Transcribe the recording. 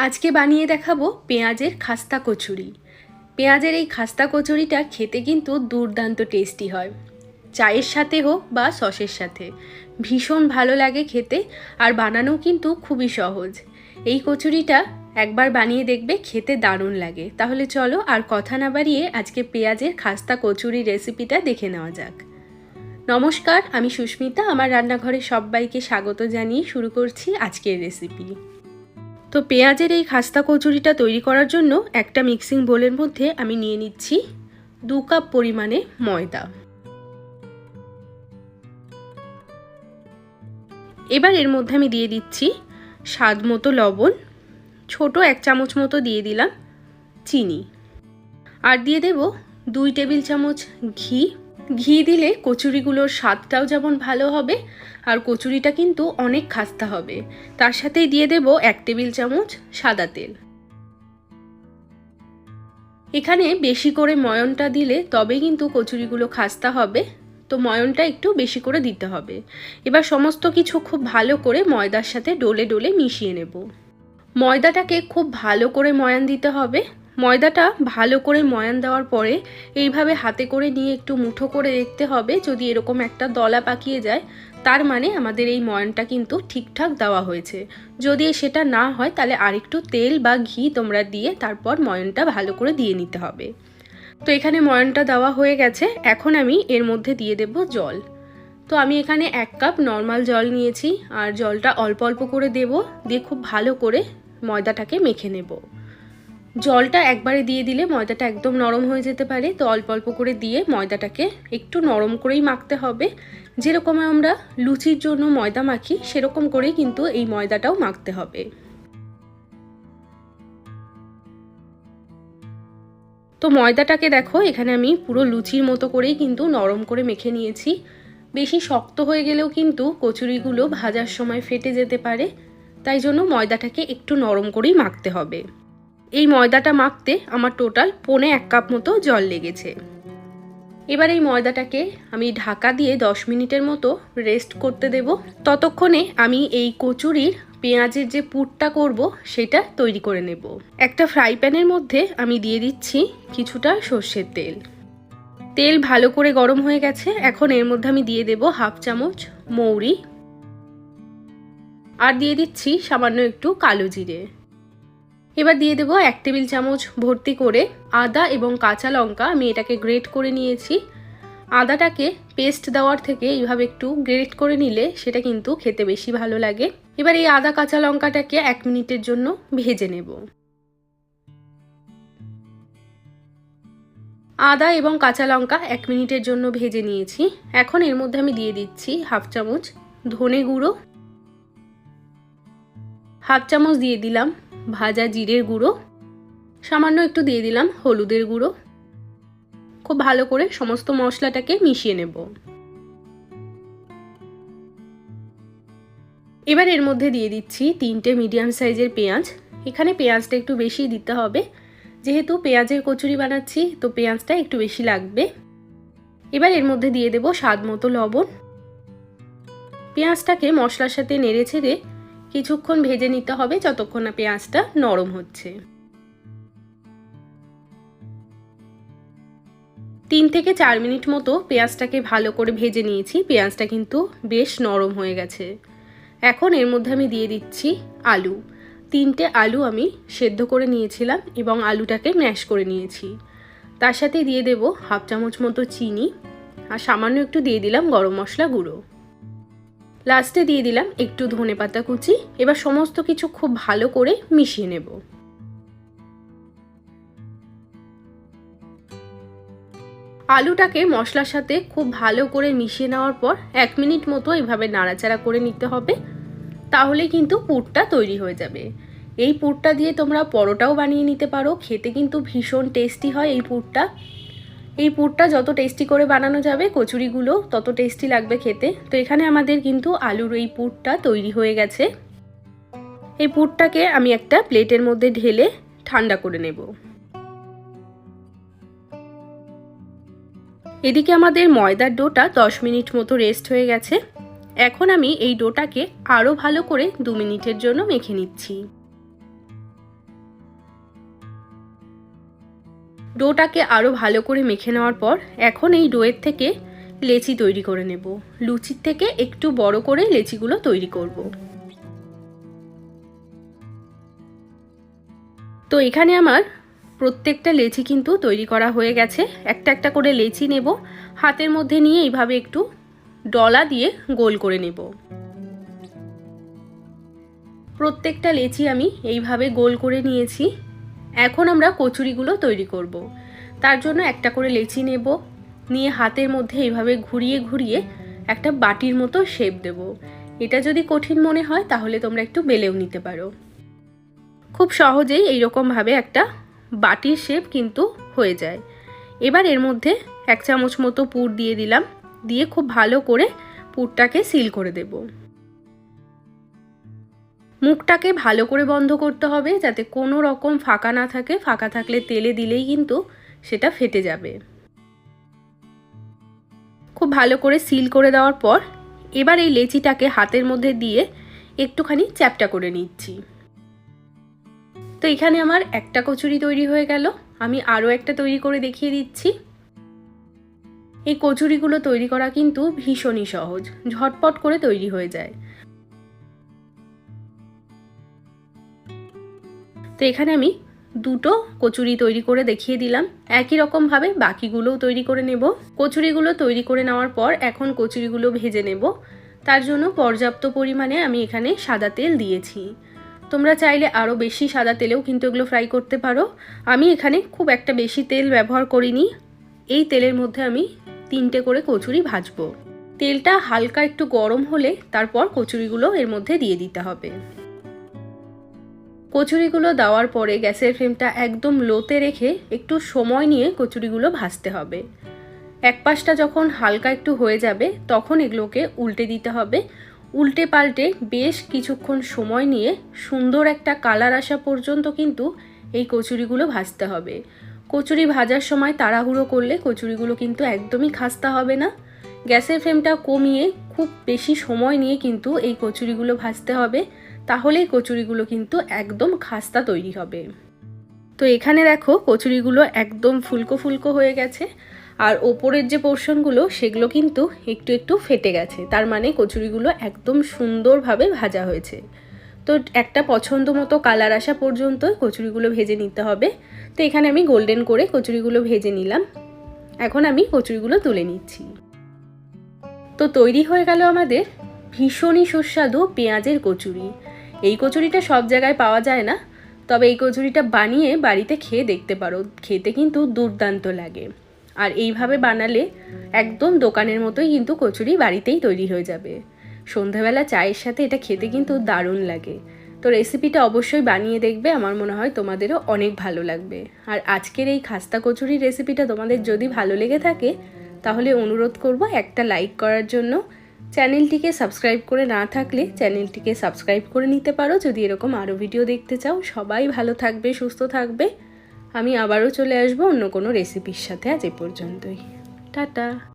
আজকে বানিয়ে দেখাবো পেঁয়াজের খাস্তা কচুরি। পেঁয়াজের এই খাস্তা কচুরিটা খেতে কিন্তু দুর্দান্ত টেস্টি হয়। চায়ের সাথে হোক বা সসের সাথে। ভীষণ ভালো লাগে খেতে আর বানানো কিন্তু খুবই সহজ। এই কচুরিটা একবার বানিয়ে দেখবে খেতে দারুণ লাগে। তাহলে চলো আর কথা না বাড়িয়ে আজকে পেঁয়াজের খাস্তা কচুরি রেসিপিটা দেখে নেওয়া যাক। নমস্কার, আমি সুস্মিতা। আমার রান্নাঘরে সবাইকে স্বাগত জানিয়ে শুরু করছি আজকের রেসিপি। তো পেঁয়াজের এই খাস্তা কচুরিটা তৈরি করার জন্য একটা মিক্সিং বোলের মধ্যে আমি নিয়ে নিচ্ছি দু কাপ পরিমাণে ময়দা। এবার এর মধ্যে আমি দিয়ে দিচ্ছি স্বাদ মতো লবণ, ছোট এক চামচ মতো দিয়ে দিলাম চিনি। আর দিয়ে দেব দুই টেবিল চামচ ঘি ঘি দিলে কচুরিগুলোর স্বাদটাও যেমন ভালো হবে, আর কচুরিটা কিন্তু অনেক খাস্তা হবে। তার সাথেই দিয়ে দেব এক টেবিল চামচ সাদা তেল। এখানে বেশি করে ময়নটা দিলে তবে কিন্তু কচুরিগুলো খাস্তা হবে। তো ময়নটা একটু বেশি করে দিতে হবে। এবার সমস্ত কিছু খুব ভালো করে ময়দার সাথে ডলে ডলে মিশিয়ে নেব। ময়দাটাকে খুব ভালো করে ময়ান দিতে হবে। ময়দাটা ভালো করে ময়ান দেওয়ার পরে এইভাবে হাতে করে নিয়ে একটু মুঠো করে দেখতে হবে যদি এরকম একটা দলা পাকিয়ে যায়, তার মানে আমাদের এই ময়ানটা কিন্তু ঠিকঠাক দেওয়া হয়েছে। যদি সেটা না হয়, তাহলে আরেকটু তেল বা ঘি তোমরা দিয়ে তারপর ময়নটা ভালো করে দিয়ে নিতে হবে। তো এখানে ময়নটা দেওয়া হয়ে গেছে, এখন আমি এর মধ্যে দিয়ে দেব জল। তো আমি এখানে এক কাপ নর্মাল জল নিয়েছি, আর জলটা অল্প অল্প করে দেব, দিয়ে খুব ভালো করে ময়দাটাকে মেখে নেব। জলটা একবারে দিয়ে দিলে ময়দাটা একদম নরম হয়ে যেতে পারে। তো অল্প অল্প করে দিয়ে ময়দাটাকে একটু নরম করেই মাখতে হবে। যেরকম আমরা লুচির জন্য ময়দা মাখি, সেরকম করেই কিন্তু এই ময়দাটাও মাখতে হবে। তো ময়দাটাকে দেখো, এখানে আমি পুরো লুচির মতো করেই কিন্তু নরম করে মেখে নিয়েছি। বেশি শক্ত হয়ে গেলেও কিন্তু কচুরিগুলো ভাজার সময় ফেটে যেতে পারে। তাই জন্য ময়দাটাকে একটু নরম করেই মাখতে হবে। এই ময়দাটা মাখতে আমার টোটাল পৌনে এক কাপ মতো জল লেগেছে। এবার এই ময়দাটাকে আমি ঢাকা দিয়ে দশ মিনিটের মতো রেস্ট করতে দেব। ততক্ষণে আমি এই কচুরির পেঁয়াজের যে পুরটা করব, সেটা তৈরি করে নেব। একটা ফ্রাই প্যানের মধ্যে আমি দিয়ে দিচ্ছি কিছুটা সর্ষের তেল। তেল ভালো করে গরম হয়ে গেছে, এখন এর মধ্যে আমি দিয়ে দেব হাফ চামচ মৌরি। আর দিয়ে দিচ্ছি সামান্য একটু কালো জিরে। এবার দিয়ে দেবো এক টেবিল চামচ ভর্তি করে আদা এবং কাঁচা লঙ্কা। আমি এটাকে গ্রেট করে নিয়েছি। আদাটাকে পেস্ট দেওয়ার থেকে এইভাবে একটু গ্রেট করে নিলে সেটা কিন্তু খেতে বেশি ভালো লাগে। এবার এই আদা কাঁচা লঙ্কাটাকে এক মিনিটের জন্য ভেজে নেব। আদা এবং কাঁচা লঙ্কা এক মিনিটের জন্য ভেজে নিয়েছি। এখন এর মধ্যে আমি দিয়ে দিচ্ছি হাফ চামচ ধনে গুঁড়ো। হাফ চামচ দিয়ে দিলাম ভাজা জিরের গুঁড়ো। সামান্য একটু দিয়ে দিলাম হলুদের গুঁড়ো। খুব ভালো করে সমস্ত মশলাটাকে মিশিয়ে নেব। এবার এর মধ্যে দিয়ে দিচ্ছি তিনটে মিডিয়াম সাইজের পেঁয়াজ। এখানে পেঁয়াজটা একটু বেশি দিতে হবে। যেহেতু পেঁয়াজের কচুরি বানাচ্ছি, তো পেঁয়াজটা একটু বেশি লাগবে। এবার এর মধ্যে দিয়ে দেব স্বাদ মতো লবণ। পেঁয়াজটাকে মশলার সাথে নেড়ে ছেড়ে কিছুক্ষণ ভেজে নিতে হবে যতক্ষণ না পেঁয়াজটা নরম হচ্ছে। তিন থেকে চার মিনিট মতো পেঁয়াজটাকে ভালো করে ভেজে নিয়েছি। পেঁয়াজটা কিন্তু বেশ নরম হয়ে গেছে। এখন এর মধ্যে আমি দিয়ে দিচ্ছি আলু। তিনটে আলু আমি সেদ্ধ করে নিয়েছিলাম এবং আলুটাকে ম্যাশ করে নিয়েছি। তার সাথে দিয়ে দেব হাফ চামচ মতো চিনি আর সামান্য একটু দিয়ে দিলাম গরম মশলা গুঁড়ো। লাস্টে দিয়ে দিলাম একটু ধনে পাতা কুচি। এবার সমস্ত কিছু খুব ভালো করে মিশিয়ে নেব। আলুটাকে মশলার সাথে খুব ভালো করে মিশিয়ে নেওয়ার পর এক মিনিট মতো এভাবে নাড়াচাড়া করে নিতে হবে। তাহলে কিন্তু পুরটা তৈরি হয়ে যাবে। এই পুরটা দিয়ে তোমরা পরোটাও বানিয়ে নিতে পারো। খেতে কিন্তু ভীষণ টেস্টি হয় এই পুরটা। এই পুরটা যত টেস্টি করে বানানো যাবে, কচুরিগুলো তত টেস্টি লাগবে খেতে। তো এখানে আমাদের কিন্তু আলুর এই পুরটা তৈরি হয়ে গেছে। এই পুরটাকে আমি একটা প্লেটের মধ্যে ঢেলে ঠান্ডা করে নেব। এদিকে আমাদের ময়দার ডোটা দশ মিনিট মতো রেস্ট হয়ে গেছে। এখন আমি এই ডোটাকে আরও ভালো করে দু মিনিটের জন্য মেখে নিচ্ছি। ডোটাকে আরও ভালো করে মেখে নেওয়ার পর এখন এই ডোয়ের থেকে লেচি তৈরি করে নেব। লুচির থেকে একটু বড় করে লেচিগুলো তৈরি করব। তো এখানে আমার প্রত্যেকটা লেচি কিন্তু তৈরি করা হয়ে গেছে। একটা একটা করে লেচি নেব। হাতের মধ্যে নিয়ে এইভাবে একটু ডলা দিয়ে গোল করে নেব। প্রত্যেকটা লেচি আমি এইভাবে গোল করে নিয়েছি। এখন আমরা কচুরিগুলো তৈরি করব। তার জন্য একটা করে লেচি নেব, নিয়ে হাতের মধ্যে এইভাবে ঘুরিয়ে ঘুরিয়ে একটা বাটির মতো শেপ দেব। এটা যদি কঠিন মনে হয়, তাহলে তোমরা একটু বেলেও নিতে পারো। খুব সহজেই এইরকমভাবে একটা বাটির শেপ কিন্তু হয়ে যায়। এবার এর মধ্যে এক চামচ মতো পুর দিয়ে দিলাম, দিয়ে খুব ভালো করে পুরটাকে সিল করে দেব। মুখটাকে ভালো করে বন্ধ করতে হবে যাতে কোনো রকম ফাঁকা না থাকে। ফাঁকা থাকলে তেলে দিলেই কিন্তু সেটা ফেটে যাবে। খুব ভালো করে সিল করে দেওয়ার পর এবার এই লেচিটাকে হাতের মধ্যে দিয়ে একটুখানি চ্যাপটা করে নিচ্ছি। তো এখানে আমার একটা কচুরি তৈরি হয়ে গেল। আমি আরও একটা তৈরি করে দেখিয়ে দিচ্ছি। এই কচুরিগুলো তৈরি করা কিন্তু ভীষণই সহজ। ঝটপট করে তৈরি হয়ে যায়। তো এখানে আমি দুটো কচুরি তৈরি করে দেখিয়ে দিলাম। একই রকমভাবে বাকিগুলোও তৈরি করে নেব। কচুরিগুলো তৈরি করে নেওয়ার পর এখন কচুরিগুলো ভেজে নেব। তার জন্য পর্যাপ্ত পরিমাণে আমি এখানে সাদা তেল দিয়েছি। তোমরা চাইলে আরও বেশি সাদা তেলেও কিন্তু এগুলো ফ্রাই করতে পারো। আমি এখানে খুব একটা বেশি তেল ব্যবহার করিনি। এই তেলের মধ্যে আমি তিনটে করে কচুরি ভাজবো। তেলটা হালকা একটু গরম হলে তারপর কচুরিগুলো এর মধ্যে দিয়ে দিতে হবে। কচুরিগুলো দেওয়ার পরে গ্যাসের ফ্লেমটা একদম লোতে রেখে একটু সময় নিয়ে কচুরিগুলো ভাজতে হবে। এক পাশটা যখন হালকা একটু হয়ে যাবে, তখন এগুলোকে উল্টে দিতে হবে। উল্টে পাল্টে বেশ কিছুক্ষণ সময় নিয়ে সুন্দর একটা কালার আসা পর্যন্ত কিন্তু এই কচুরিগুলো ভাজতে হবে। কচুরি ভাজার সময় তাড়াহুড়ো করলে কচুরিগুলো কিন্তু একদমই খাস্তা হবে না। গ্যাসের ফ্লেমটা কমিয়ে খুব বেশি সময় নিয়ে কিন্তু এই কচুরিগুলো ভাজতে হবে। তাহলেই কচুরিগুলো কিন্তু একদম খাস্তা তৈরি হবে। তো এখানে দেখো, কচুরিগুলো একদম ফুলকো ফুলকো হয়ে গেছে। আর ওপরের যে পোর্শনগুলো, সেগুলো কিন্তু একটু একটু ফেটে গেছে। তার মানে কচুরিগুলো একদম সুন্দরভাবে ভাজা হয়েছে। তো একটা পছন্দ মতো কালার আসা পর্যন্ত কচুরিগুলো ভেজে নিতে হবে। তো এখানে আমি গোল্ডেন করে কচুরিগুলো ভেজে নিলাম। এখন আমি কচুরিগুলো তুলে নিচ্ছি। তো তৈরি হয়ে গেল আমাদের ভীষণই সুস্বাদু পেঁয়াজের কচুরি। এই কচুরিটা সব জায়গায় পাওয়া যায় না, তবে এই কচুরিটা বানিয়ে বাড়িতে খেয়ে দেখতে পারো, খেতে কিন্তু দুর্দান্ত লাগে। আর এইভাবে বানালে একদম দোকানের মতোই কিন্তু কচুরি বাড়িতেই তৈরি হয়ে যাবে। সন্ধ্যাবেলা চায়ের সাথে এটা খেতে কিন্তু দারুণ লাগে। তো রেসিপিটা অবশ্যই বানিয়ে দেখবে, আমার মনে হয় তোমাদেরও অনেক ভালো লাগবে। আর আজকের এই খাস্তা কচুরির রেসিপিটা তোমাদের যদি ভালো লেগে থাকে, তাহলে অনুরোধ করব একটা লাইক করার জন্য। চ্যানেলটিকে সাবস্ক্রাইব করে না থাকলে চ্যানেলটিকে সাবস্ক্রাইব করে নিতে পারো। যদি এরকম আরও ভিডিও দেখতে চাও, সবাই ভালো থাকবে, সুস্থ থাকবে। আমি আবারও চলে আসব অন্য কোনো রেসিপির সাথে আজ এ পর্যন্তই। টাটা।